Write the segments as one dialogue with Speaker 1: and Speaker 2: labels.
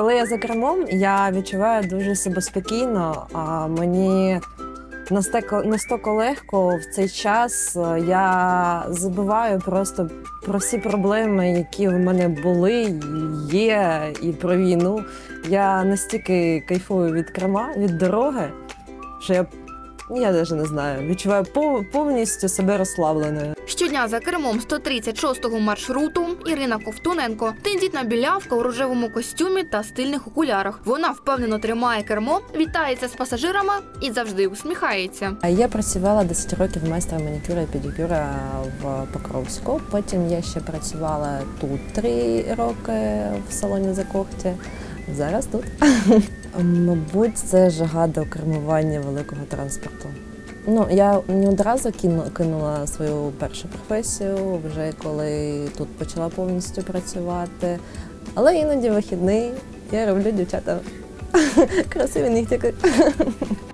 Speaker 1: Коли я за кермом, я відчуваю дуже себе спокійно. А мені настільки, легко в цей час е, я забуваю просто про всі проблеми, які в мене були, є, і про війну. Я настільки кайфую від керма, від дороги, що я, я навіть не знаю, відчуваю пов- повністю себе розслабленою.
Speaker 2: Щодня за кермом 136-го маршруту Ірина Ковтуненко, тендітна білявка у рожевому костюмі та стильних окулярах. Вона впевнено тримає кермо, вітається з пасажирами і завжди усміхається.
Speaker 1: А Я працювала 10 років майстром манікюра і педикюра в Покровську. Потім я ще працювала тут 3 роки в салоні Закохті. Зараз тут. Мабуть, це жага до кермування великого транспорту. Ну, я не одразу кину, кинула свою першу професію, вже коли тут почала повністю працювати. Але іноді вихідний я роблю дівчата красиві нігтики.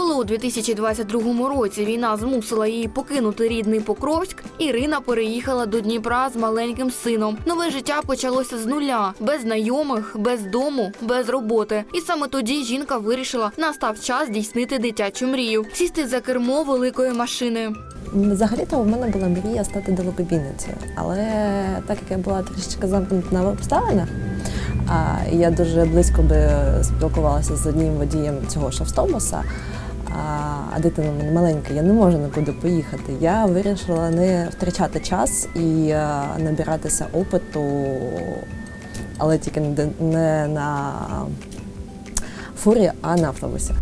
Speaker 2: Коли у 2022 році війна змусила її покинути рідний Покровськ, Ірина переїхала до Дніпра з маленьким сином. Нове життя почалося з нуля, без знайомих, без дому, без роботи. І саме тоді жінка вирішила, настав час здійснити дитячу мрію сісти за кермо великої машини.
Speaker 1: Взагалі-то в мене була мрія стати далекобійницею, але так як я була трішечки замкнута на обставинах, а я дуже близько би спілкувалася з одним водієм цього ж автобуса, а, дитина в мене маленька, я не можу нікуди поїхати. Я вирішила не втрачати час і набиратися опиту, але тільки не на фурі, а на автобусі.